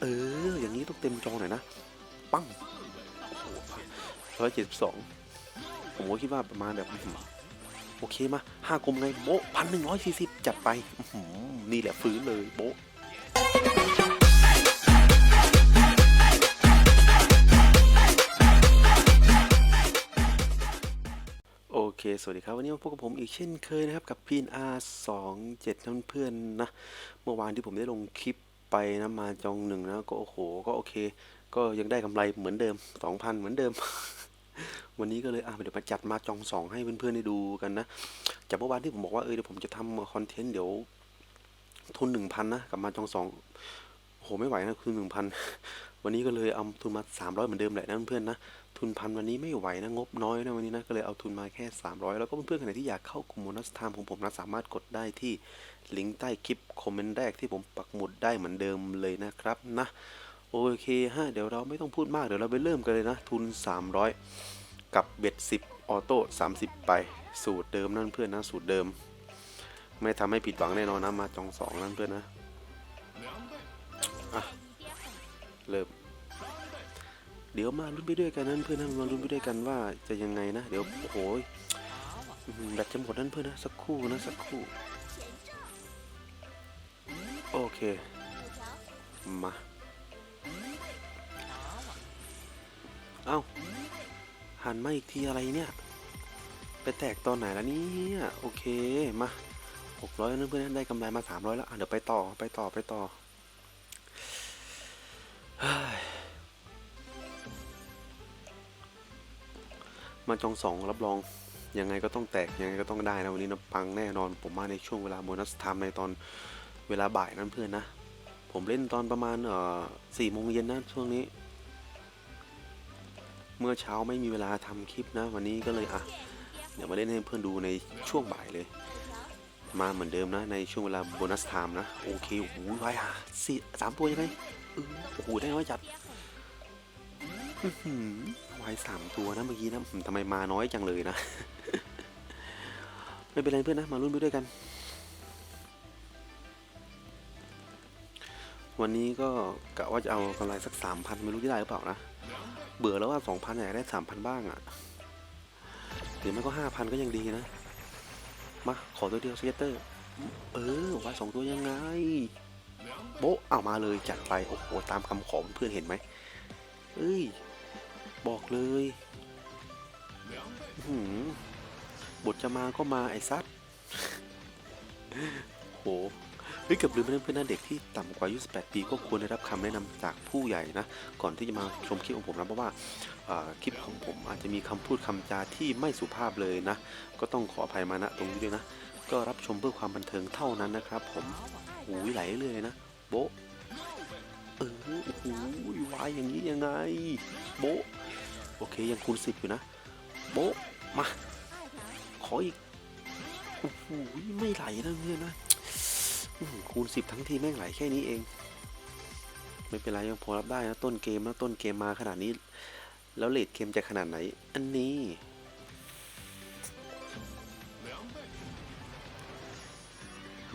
เออ อย่างนี้ต้องเต็มจอหน่อยนะ ปั้งร้อยเจ็ดสิบสองผมก็คิดว่าประมาณแบบโอเคมาห้ากลมไงโบพันหนึ่งร้อยสี่สิบจัดไปนี่แหละฟื้นเลยโบโอเค สวัสดีครับ วันนี้มาพบกับผมอีกเช่นเคยนะครับ กับพีนอาสองเจ็ดนั่นเพื่อนนะ เมื่อวานที่ผมได้ลงคลิป ไปนะมาจองหนึ่งนะก็โอ้โหก็โอเค ก็ยังได้กำไรเหมือนเดิมสองพันเหมือนเดิม วันนี้ก็เลยอะเดี๋ยวมาจัดมาจองสองให้เพื่อนๆได้ดูกันนะจากเมื่อวานที่ผมบอกว่าเออเดี๋ยวผมจะทำคอนเทนต์เดี๋ยวทุนหนึ่งพันนะกับมาจองสองโอ้โหไม่ไหวนะทุนหนึ่งพันวันนี้ก็เลยเอาทุนมาสามร้อยเหมือนเดิมแหละนะเพื่อนๆนะ ทุนพันวันนี้ไม่ไหวนะงบน้อยนะวันนี้นะก็เลยเอาทุนมาแค่ 300 แล้วก็เพื่อนๆคนไหนที่อยากเข้ากลุ่มโมนัสไทม์ของผมนะสามารถกดได้ที่ลิงก์ใต้คลิปคอมเมนต์แรกที่ผมปักหมุดได้เหมือนเดิมเลยนะครับนะโอเคฮะเดี๋ยวเราไม่ต้องพูดมากเดี๋ยวเราไปเริ่มกันเลยนะ ทุน 300 กับเบ็ด10 ออโต้ 30 ไปสูตรเดิมนั่นเพื่อนนะสูตรเดิม ไม่ทำให้ผิดหวังแน่นอนนะมาจองสองนั่นเพื่อนนะ เดี๋ยวมาลุ้นไปด้วยกันนั่นเพื่อนนะมาลุ้นไปด้วยกันว่าจะยังไงนะ เดี๋ยวโอ้โหแบตจะหมดนั่นเพื่อนนะสักครู่นะสักครู่โอเคมาเอ้าหันมาอีกทีอะไรเนี่ย ไปแตกตอนไหนแล้วเนี่ยโอเคมาหกร้อยนั่นเพื่อนนะได้กำไรมาสามร้อยแล้วเดี๋ยวไปต่อไปต่อไปต่อ มาจองสองรับรองยังไงก็ต้องแตกยังไงก็ต้องได้นะวันนี้นะปังแน่นอนผมมาในช่วงเวลาโบนัสไทม์ในตอนเวลาบ่ายนั้นเพื่อนนะ ผมเล่นตอนประมาณเอ่อสี่โมงเย็นนะช่วงนี้ เมื่อเช้าไม่มีเวลาทำคลิปนะ วันนี้ก็เลยอะเดี๋ยวมาเล่นให้เพื่อนดูในช่วงบ่ายเลย มาเหมือนเดิมนะในช่วงเวลาโบนัสไทม์นะ โอเคโอ้โหไว้อะสี่สามตัวยังไงโอ้โหได้น้อยจัด วายสามตัวนะเมื่อกี้นะทำไมมาน้อยจังเลยนะ ไม่เป็นไรเพื่อนนะ มารุ่นไปด้วยกัน วันนี้ก็กะว่าจะเอากำไรสักสามพันไม่รู้จะได้หรือเปล่านะ เบื่อแล้วว่าสองพันอยากได้สามพันบ้างอะ่ะหรือไม่ก็ห้าพันก็ยังดีนะ มาขอตัวเดียวสเก็ตเตอร์ เออวายสองตัวยังไง โบ๊ะเอามาเลยจัดไป โอ้โห ตามคำขอเพื่อนเห็นไหมเอ้ย บอกเลยหือบทจะมาก็มาไอ้ซัดโหเฮ้ยเกือบลืมไปเพื่อนๆนเด็กที่ต่ำกว่าอายุ18 ปีก็ควรได้รับคำแนะนำจากผู้ใหญ่นะ ก่อนที่จะมาชมคลิปของผมนะเพราะว่าคลิปของผมอาจจะมีคำพูดคำจาที่ไม่สุภาพเลยนะ ก็ต้องขออภัยมาณตรงนี้ด้วยนะ ก็รับชมเพื่อความบันเทิงเท่านั้นนะครับผมหูไหลเลยนะ โบเออโอ้โหวายอย่างนี้ยังไง โบ โอเคยังคูณสิบอยู่นะ โบ๊ะมา ขออีกโอ้โหไม่ไหลนะเพื่อนนะคูณสิบทั้งทีแม่งไหลแค่นี้เอง ไม่เป็นไรยังพอรับได้นะ ต้นเกมนะต้นเกมมาขนาดนี้ แล้วเลดเกมจะขนาดไหน อันนี้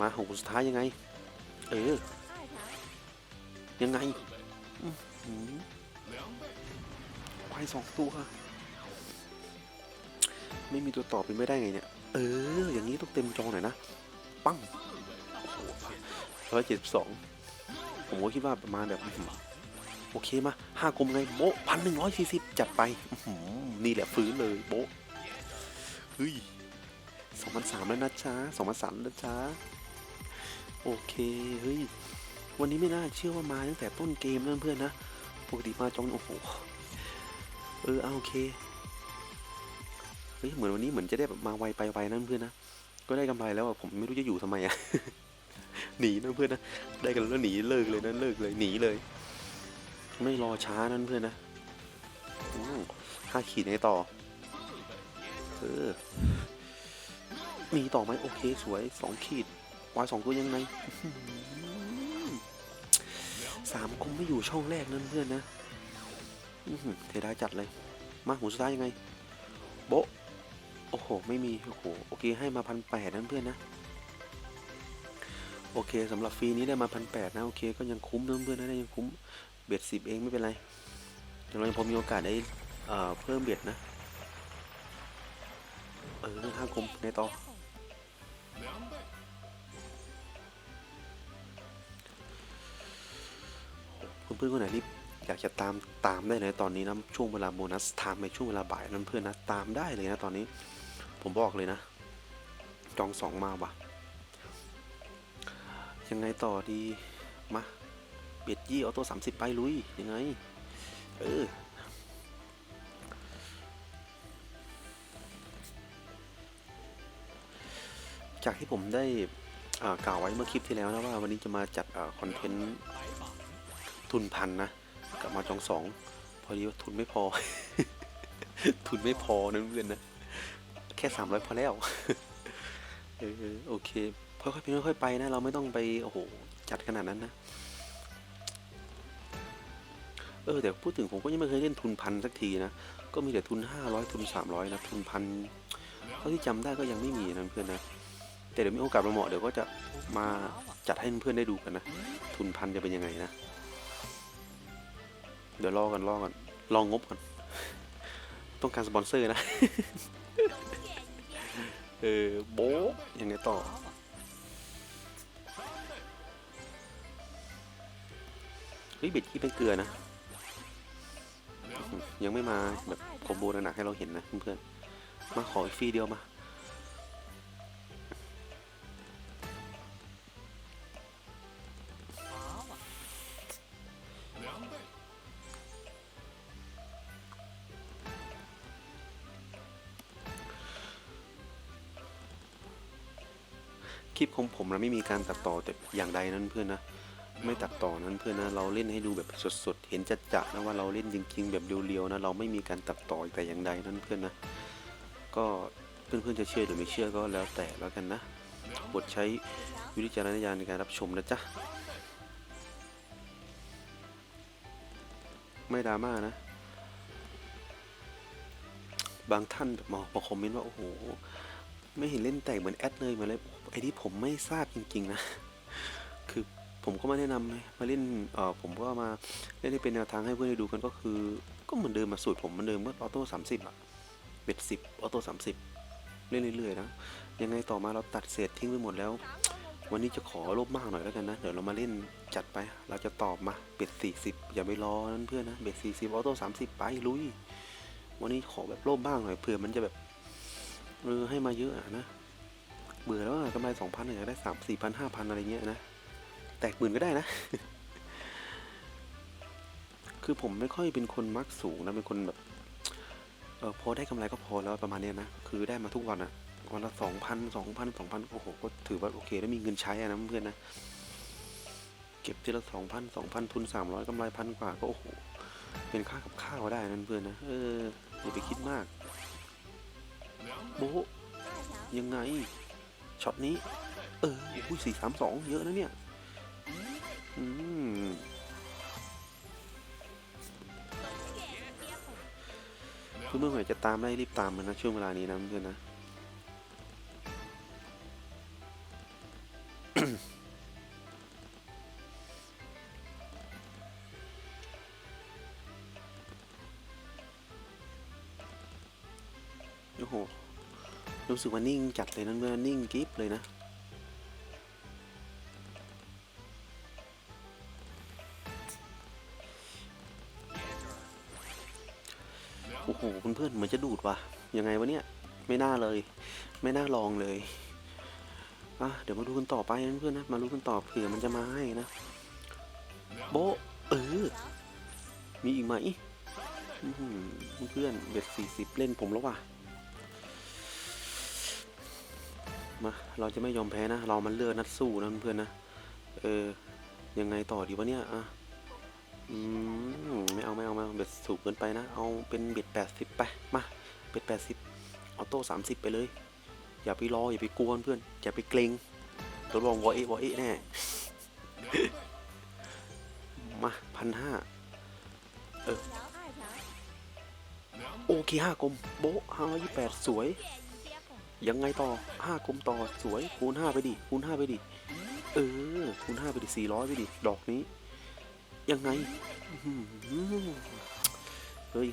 มาหกสุดท้ายยังไง เออ ยังไง สองตัว ไม่มีตัวต่อเป็นไม่ได้ไงเนี่ย เออ อย่างนี้ต้องเต็มจอหน่อยนะ ปั้งร้อยเจ็ดสิบสองผมก็คิดว่าประมาณแบบโอเคมาห้ากลมไงโบพันหนึ่งร้อยสี่สิบจัดไปนี่แหละฟื้นเลยโบเฮ้ยสองพันสามแล้วนะจ๊ะสองพันสามแล้วจ๊ะโอเคเฮ้ยวันนี้ไม่น่าเชื่อว่ามาตั้งแต่ต้นเกมนั่นเพื่อนนะปกติมาจองโอ้โห เออเอาโอเคเฮ้ยเหมือนวันนี้เหมือนจะได้แบบมาไวไปไวนั่นเพื่อนนะก็ได้กำไรแล้วอะผมไม่รู้จะอยู่ทำไมอะหนีนั่นเพื่อนนะได้กันแล้วหนีเลิกเลยนั่นเลิกเลยหนีเลย ไม่รอช้านั่นเพื่อนนะอืมห้าขีดในต่อเออมีต่อไหมโอเคสวยสองขีดวายสองตัวยังไงสามคงไม่อยู่ช่องแรกนั่นเพื่อนนะ เทดายจัดเลย มาหูสุดท้ายยังไง โบโอ้โห ไม่มี โอ้โห โอเค ให้มาพันแปดนั่นเพื่อนนะ โอเคสำหรับฟรีนี้ได้มาพันแปดนะ โอเค ก็ยังคุ้มนะเพื่อนนะยังคุ้ม เบ็ดสิบเองไม่เป็นไรเดี๋ยวเรายังพอมีโอกาสได้เพิ่มเบ็ดนะ เออห้าคมในต่อเพื่อนๆคนไหนที่ อยากจะตามตามได้เลยตอนนี้นะช่วงเวลาโบนัสไทม์ในช่วงเวลาบ่ายนั้นเพื่อนนะตามได้เลยนะตอนนี้ ผมบอกเลยนะ จองสองมาว่ะ ยังไงต่อดีมาเบียดยี่ออโต้สามสิบไปลุยยังไงเออจากที่ผมได้กล่าวไว้เมื่อคลิปที่แล้วนะว่าวันนี้จะมาจัดคอนเทนต์ทุนพันนะ กลับมาจองสองพอดีว่าทุนไม่พอ ทุนไม่พอนะเพื่อนนะแค่สามร้อยพอแล้วเออโอเคค่อยๆเป็นค่อยๆไปนะ เราไม่ต้องไปโอ้โหจัดขนาดนั้นนะเออแต่พูดถึงผมก็ยังไม่เคยเล่นทุนพันสักทีนะ ก็มีแต่ทุนห้าร้อยทุนสามร้อยนะ ทุนพันเท่าที่จำได้ก็ยังไม่มีนะเพื่อนนะ แต่เดี๋ยวมีโอกาสมาเหมาะเดี๋ยวก็จะมาจัดให้เพื่อนได้ดูกันนะ ทุนพันจะเป็นยังไงนะ เดี๋ยวรอกันรอกันลองงบก่อน ต้องการสปอนเซอร์นะ เออโบ๊ะยังไงต่อ เฮ้ยเบ็ดขี้เป็นเกลือนะ ยังไม่มาแบบคอมโบหนักๆให้เราเห็นนะเพื่อนๆ มาขออีกฟรีเดียวมา ของผมนะไม่มีการตัดต่อแต่อย่างใดนั้นเพื่อนนะไม่ตัดต่อนั้นเพื่อนนะเราเล่นให้ดูแบบสดๆ เห็นจัดจะนะว่าเราเล่นจริงๆ แบบเรียวๆนะเราไม่มีการตัดต่อแต่อย่างใดนั้นเพื่อนนะก็เพื่อนๆจะเชื่อหรือไม่เชื่อก็แล้วแต่แล้วกันนะโปรดใช้วิจารณญาณในการรับชมนะจ๊ะไม่ดราม่านะ บางท่านแบบมาคอมเมนต์ว่าโอ้โห ไม่เห็นเล่นแตกเหมือนแอดเลยเหมาเลยไอ้นี่ผมไม่ทราบจริง ๆ นะ คือผมก็มาแนะนำมาเล่นเออผมก็มาเล่นให้เป็นแนวทางให้เพื่อนได้ดูกันก็คือ ก็เหมือนเดิมมาสูตรผมเหมือนเดิมเมื่อออโต้สามสิบอะเบ็ดสิบออโต้สามสิบเล่นเรื่อยๆนะยังไงต่อมาเราตัดเศษทิ้งไปหมดแล้ว วันนี้จะขอลบมากหน่อยแล้วกันนะ เดี๋ยวเรามาเล่นจัดไป เราจะตอบมาเบ็ดสี่สิบอย่าไปรอนั้นเพื่อนนะเบ็ดสี่สิบออโต้สามสิบไปลุย วันนี้ขอแบบลภบ้างหน่อยเผื่อมันจะแบบ เออให้มาเยอะอะนะ เบื่อแล้วอะกำไรสองพันอยากได้สามสี่พันห้าพันอะไรเงี้ยนะ แตกหมื่นก็ได้นะ คือผมไม่ค่อยเป็นคนมักสูงนะ เป็นคนแบบเออพอได้กำไรก็พอแล้วประมาณเนี้ยนะ คือได้มาทุกวันอะวันละสองพันสองพันสองพันโอ้โห ก็ถือว่าโอเค แล้วมีเงินใช้อะนะเพื่อนนะ เก็บทีละสองพันสองพันทุนสามร้อยกำไรพันกว่าก็โอ้โห เป็นค่ากับข้าวได้นั่นเพื่อนนะ เอออย่าไปคิดมาก โบะยังไง ช็อตนี้ เอออุ้ยสี่สามสองเยอะนะเนี่ย อืม คือเมื่อไหร่จะตามได้รีบตามมันนะ ช่วงเวลานี้นะเพื่อนนะ รู้สึกว่านิ่งจัดเลยนั่นเพื่อนนิ่งกิฟเลยนะ โอ้โหเพื่อนๆเหมือนจะดูดว่ะ ยังไงวะเนี่ย ไม่น่าเลย ไม่น่าลองเลยอะเดี๋ยวมาดูกันต่อไปนะเพื่อนนะ มารู้กันต่อเผื่อมันจะมาให้นะ โบเออ มีอีกไหมเพื่อนเบ็ดสี่สิบเล่นผมแล้วว่ะ มาเราจะไม่ยอมแพ้นะ เรามันเลือกนัดสู้นะเพื่อนนะ เออ ยังไงต่อดีวะเนี่ย อะ อืม ไม่เอาไม่เอาไม่เอาเบ็ดสูงเกินไปนะ เอาเป็นเบ็ดแปดสิบไป มา เบ็ดแปดสิบออโต้สามสิบไปเลย อย่าไปรอ อย่าไปกลัวเพื่อน อย่าไปเกรงตัวรองวอเอวอเอแน่ มาพันห้าโอเคห้ากลม โบ๊ะห้าร้อยยี่แปดสวย ยังไงต่อห้ากลมต่อสวยคูณห้าไปดิคูณห้าไปดิเออคูณห้าไปดิสี่ร้อยไปดิดอกนี้ ยังไงเฮ้ย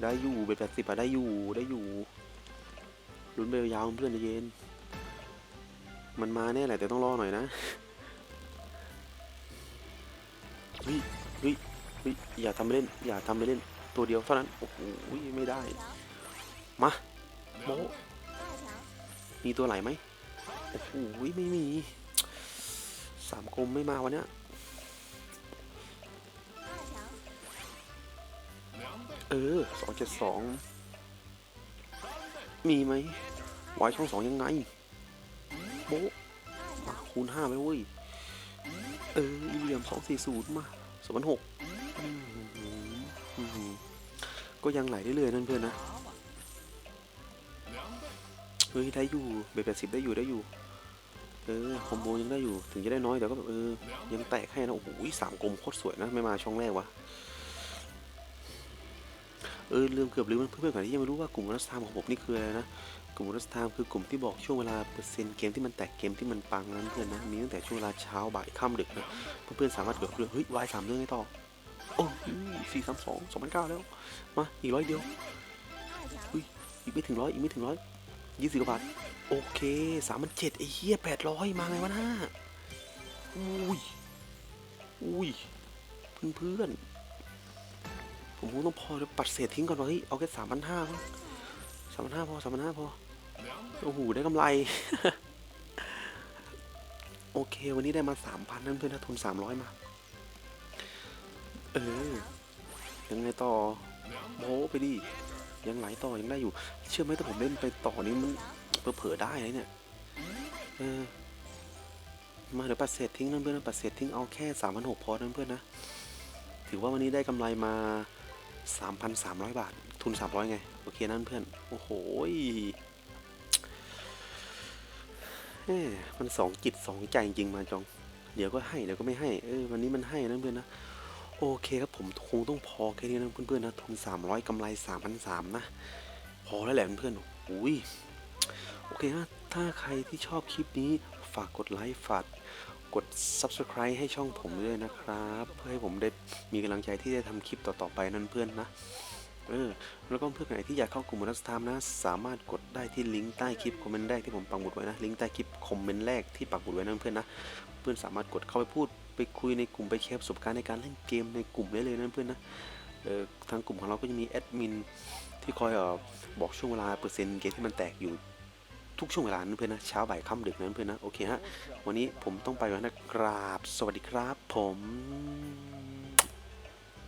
ได้อยู่เบ็ดแปดสิบอะได้อยู่ได้อยู่ลุ้นไปยาวๆเพื่อนเย็น มันมาแน่แหละแต่ต้องรอหน่อยนะเฮ้ยเฮ้ยเฮ้ยอย่าทำไปเล่น อย่าทำไปเล่น ตัวเดียวเท่านั้น โอ้โหไม่ได้ มาโม มีตัวไหลไหมโอ้โหไม่มีสามกลมไม่มาวันเนี้ยเออสองเจ็ดสองมีไหมวายช่องสองยังไง โบะมาคูณห้าไปเว้ย เอออีเหลี่ยมสองสี่ศูนย์มาสองพันหกก็ยังไหลได้เลยนั่นเพื่อนนะ เฮ้ยได้อยู่เบแปดสิบได้อยู่ได้อยู่ เออคอมโบยังได้อยู่ ถึงจะได้น้อยแต่ก็แบบเออ ยังแตกให้นะ โอ้โหสามกลมโคตรสวยนะ ไม่มาช่องแรกวะ เออลืมเกือบลืมเพื่อนๆก่อนที่ยังไม่รู้ว่ากลุ่มรัสไทม์ของผมนี่คืออะไรนะ กลุ่มรัสไทม์คือกลุ่มที่บอกช่วงเวลาเปอร์เซ็นต์เกมที่มันแตกเกมที่มันปังนั้นเพื่อนนะ มีตั้งแต่ช่วงเวลาเช้าบ่ายค่ำดึกนะ เพื่อนๆสามารถเกดเรื่องเฮ้ยวายสามเรื่องให้ต่อ โอ้สี่สามสองสองพันเก้าแล้ว มาอีกร้อยเดียวอุ้ยอีกไม่ถึงร้อยอีกไม่ถึงร้อย ยี่สิบกว่าบาท โอเคสามพันเจ็ดไอ้เหี้ยแปดร้อยมาไงวะน้าอุ้ย อุ้ย เพื่อนๆ ผมคงต้องพอเดี๋ยวปัดเศษทิ้งก่อนวะเฮ้ย เอาแค่สามพันห้าสามพันห้าพอสามพันห้าพอ โอ้โห ได้กำไร โอเค วันนี้ได้มาสามพันนั่นเพื่อนนะทุนสามร้อยมา เออ ยังไงต่อโม้ไปดิ ยังไหลต่อยังได้อยู่ เชื่อไหมถ้าผมเล่นไปต่อนี้มันเผลอๆได้เลยเนี่ยเออมาเดี๋ยวปัดเศษทิ้งนั่นเพื่อนปัดเศษทิ้งเอาแค่สามพันหกพอนั่นเพื่อนนะ ถือว่าวันนี้ได้กำไรมา3,300บาท ทุน300ไง โอเคนั่นเพื่อน โอ้โหยแหมมันสองจิตสองใจจริงมาจอง เดี๋ยวก็ให้เดี๋ยวก็ไม่ให้ เออวันนี้มันให้นั่นเพื่อนนะ โอเคครับผมคงต้องพอแค่นี้นะเพื่อนๆนะทุน 300กำไร 3,300 นะ พอแล้วแหละเพื่อนๆอุ้ยโอเคนะถ้าใครที่ชอบคลิปนี้ฝากกดไลค์ฝากกด subscribe ให้ช่องผมด้วยนะครับ เพื่อให้ผมได้มีกำลังใจที่จะทำคลิปต่อๆไปนั่นเพื่อนนะ เออ แล้วก็เพื่อนไหนที่อยากเข้ากลุ่มรัสตามนะ สามารถกดได้ที่ลิงก์ใต้คลิปคอมเมนต์แรกที่ผมปักหมุดไว้นะ ลิงก์ใต้คลิปคอมเมนต์แรกที่ปักหมุดไว้นั่นเพื่อนนะ เพื่อนสามารถกดเข้าไปพูด ไปคุยในกลุ่มไปแชร์ประสบการณ์ในการเล่นเกมในกลุ่มได้เลยนะเพื่อนนะทางกลุ่มของเราก็จะมีแอดมินที่คอยบอกช่วงเวลาเปอร์เซ็นต์เกมที่มันแตกอยู่ทุกช่วงเวลานั้นเพื่อนนะเช้าบ่ายค่ำดึกนั้นเพื่อนนะโอเคฮะวันนี้ผมต้องไปแล้วนะกราบสวัสดีครับผม